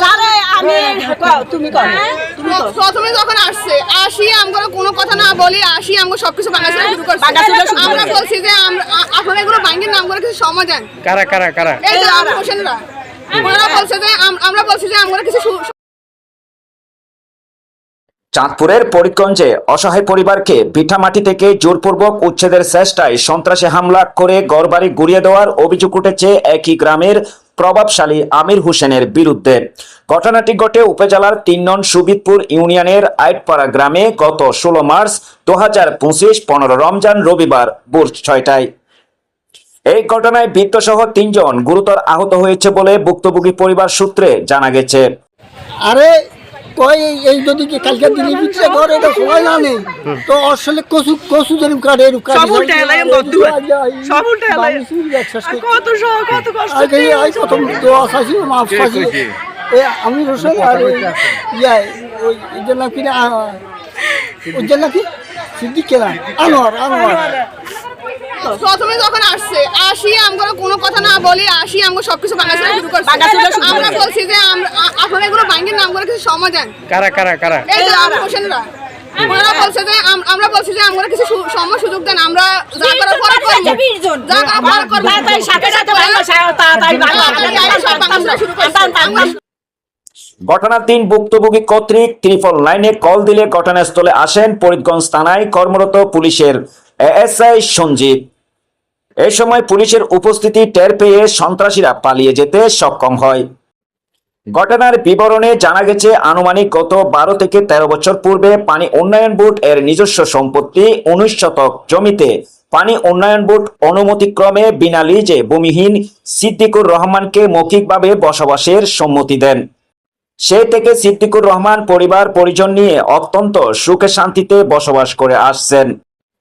স্যারে আমি তুমি কও। প্রথমে যখন আসছে আসি আমরা কোনো কথা না বলি আসি আমরা সবকিছু বাংলা শুরু করছি। আমরা বলছি যে আপনারা এগুলো নাম করে কিছু সমাধান কারা কারা কারা? এই যে আমরা আমরা। হোসেনরা। ওনারা বলছে যে আমরা বলছি যে আমরা কিছু চাঁদপুরের পরিকঞ্জে অসহায় পরিবারকে ভিটামাটি থেকে জোরপূর্বক উচ্ছেদের চেষ্টায় সন্ত্রাসী হামলা করে গড়বাড়ি গুড়িয়ে দেওয়ার অভিযোগ উঠেছে একই গ্রামের প্রভাবশালী আমির হোসেনের বিরুদ্ধে। ঘটনাটি ঘটে উপজেলার তিন নং সুবিদপুর ইউনিয়নের আইটপাড়া গ্রামে গত ষোলো মার্চ দু হাজার পঁচিশ পনেরো রমজান রবিবার ভোর ছয়টায়। এই ঘটনায় বৃত্তসহ তিনজন গুরুতর আহত হয়েছে বলে ভুক্তভোগী পরিবার সূত্রে জানা গেছে। আরে কই এই যদি কি কালকে দিনে বিচ্ছে ঘর এটা সবাই জানে। তো আসলে কচু কচু যেরকম কাটে এরকম কাটে। সব উল্টে এলাই বন্ধু সব উল্টে এলাই কত সহ কত কষ্ট আগে আই প্রথম দোয়া খাসি মাফ খাসি এ আমি রসুন আর ওই ইয়া ওই যে নাকি না ওই যে নাকি সিদ্দিক কেনা আনোয়ার আনোয়ার। প্রথমে যখন আসছে আসি আমরা কোনো কথা না বলি আসি আমরা সবকিছু বাংলা শুরু করছি। আমরা বলছি যে আমরা আপনারা এগুলো ব্যাংকের নাম করে কিছু সমাধান। কারা কারা কারা? এই যে আমরা। হোসেনরা ওনারা বলছে যে আমরা বলছি যে আমরা কিছু সু- সুযোগ দেন আমরা যা করার পরে করব। যা করার পরে করব। তাড়াতাড়ি সাথে সাথে ভাঙো তাড়াতাড়ি ভাঙো। তাড়াতাড়ি আগে সব বাংলা শুরু করছি। ঘটনার দিন ভুক্তভোগী কর্তৃক ত্রিপল লাইনে কল দিলে ঘটনাস্থলে আসেন ফরিদগঞ্জ থানায় কর্মরত পুলিশের এএসআই সঞ্জিত এই সময় পুলিশের উপস্থিতি টের পেয়ে সন্ত্রাসীরা পালিয়ে যেতে সক্ষম হয়। ঘটনার বিবরণে জানা গেছে, আনুমানিক গত বারো থেকে তেরো বছর পূর্বে পানি উন্নয়ন বোর্ড এর নিজস্ব সম্পত্তি উনিশ শতক জমিতে। পানি উন্নয়ন বোর্ড অনুমতিক্রমে বিনা লিজে ভূমিহীন সিদ্দিকুর রহমানকে মৌখিকভাবে বসবাসের সম্মতি দেন। সে থেকে সিদ্দিকুর রহমান পরিবার পরিজন নিয়ে অত্যন্ত সুখে শান্তিতে বসবাস করে আসছেন।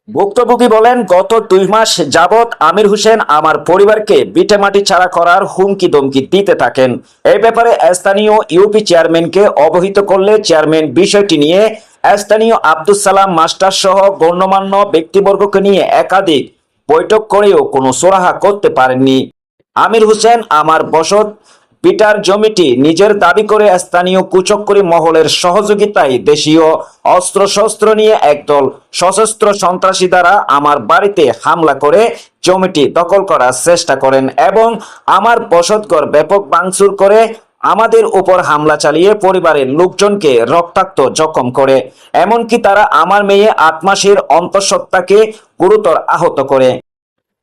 ভুক্তভোগী বলেন, গত দুই মাস যাবৎ আমির হোসেন আমার পরিবারকে বিটেমাটি ছাড়া করার হুমকি দমকি দিতে থাকেন। এই ব্যাপারে স্থানীয় ইউপি চেয়ারম্যানকে অবহিত করলে চেয়ারম্যান বিষয়টি নিয়ে স্থানীয় আব্দুল সালাম মাস্টার সহ গণ্যমান্য ব্যক্তিবর্গকে নিয়ে একাধিক বৈঠক করেও কোনো সোরাহা করতে পারেননি। আমির হোসেন আমার বসত পিটার জমিটি নিজের দাবি করে স্থানীয় কুচক্করি মহলের সহযোগিতায় দেশীয় অস্ত্রশস্ত্র নিয়ে একদল সশস্ত্র সন্ত্রাসী দ্বারা আমার বাড়িতে হামলা করে জমিটি দখল করার চেষ্টা করেন এবং আমার বসতঘর ব্যাপক ভাঙচুর করে আমাদের উপর হামলা চালিয়ে পরিবারের লোকজনকে রক্তাক্ত জখম করে। এমনকি তারা আমার মেয়ে আট মাসের অন্তঃসত্ত্বাকে গুরুতর আহত করে।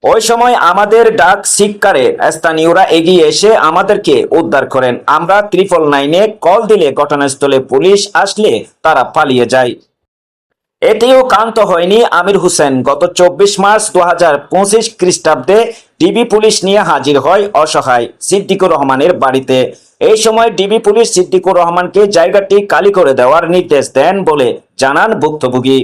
ওই সময় আমাদের ডাক শিক্ষারে স্থানীয়রা এগিয়ে এসে আমাদেরকে উদ্ধার করেন। আমরা ত্রিপল নাইনে কল দিলে ঘটনাস্থলে পুলিশ আসলে তারা পালিয়ে যায়। এতেও কান্ত হয়নি আমির হোসেন। গত চব্বিশ মার্চ দু হাজার পঁচিশ খ্রিস্টাব্দে ডিবি পুলিশ নিয়ে হাজির হয় অসহায় সিদ্দিকুর রহমানের বাড়িতে। এই সময় ডিবি পুলিশ সিদ্দিকুর রহমানকে জায়গাটি খালি করে দেওয়ার নির্দেশ দেন বলে জানান ভুক্তভোগী।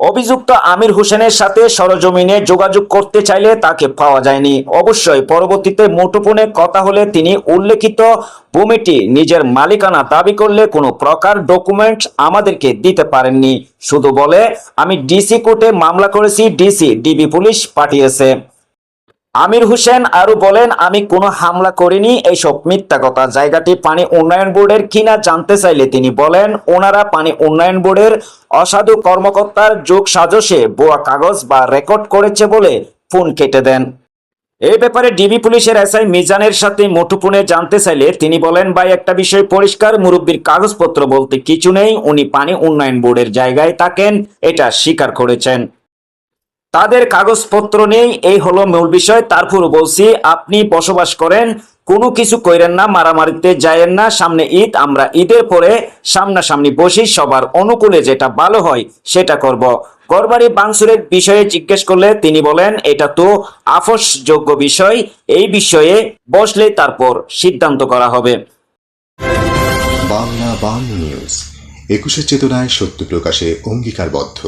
অভিযুক্ত আমির হোসেনের সাথে সরজমিনে যোগাযোগ করতে চাইলে তাকে পাওয়া যায়নি। অবশ্যই পরবর্তীতে মুঠোফোনে কথা হলে তিনি উল্লেখিত ভূমিটি নিজের মালিকানা দাবি করলে কোনো প্রকার ডকুমেন্টস আমাদেরকে দিতে পারেননি। শুধু বলে, আমি ডিসি কোর্টে মামলা করেছি, ডিসি, ডিবি পুলিশ পাঠিয়েছে। আমির হোসেন আরও বলেন, আমি কোনো হামলা করিনি এইসব মিথ্যা কথা। জায়গাটি পানি উন্নয়ন বোর্ডের কিনা জানতে চাইলে তিনি বলেন, ওনারা পানি উন্নয়ন বোর্ডের অসাধু কর্মকর্তার যোগ সাজসে বোয়া কাগজ বা রেকর্ড করেছে বলে ফোন কেটে দেন। এই ব্যাপারে ডিবি পুলিশের এসআই মিজানের সাথে মুঠোফোনে জানতে চাইলে তিনি বলেন, ভাই, একটা বিষয় পরিষ্কার, মুরব্বীর কাগজপত্র বলতে কিছু নেই। উনি পানি উন্নয়ন বোর্ডের জায়গায় থাকেন, এটা স্বীকার করেছেন। তাদের কাগজপত্র নেই, এই হলো মূল বিষয়। তারপর বলছি, আপনি বসবাস করেন, কোনো কিছু কইরেন না, মারামারিতে যায়েন না, সামনে ঈদ, আমরা ঈদের পরে সামনাসামনি বসি, সবার অনুকূলে যেটা ভালো হয় সেটা করব। গড়বাড়ি বাংসুরের বিষয়ে জিজ্ঞেস করলে তিনি বলেন, এটা তো আপোষযোগ্য বিষয়, এই বিষয়ে বসলে তারপর সিদ্ধান্ত করা হবে। বাংলা বাংলা নিউজ একুশের চেতনায় সত্য প্রকাশে অঙ্গীকারবদ্ধ।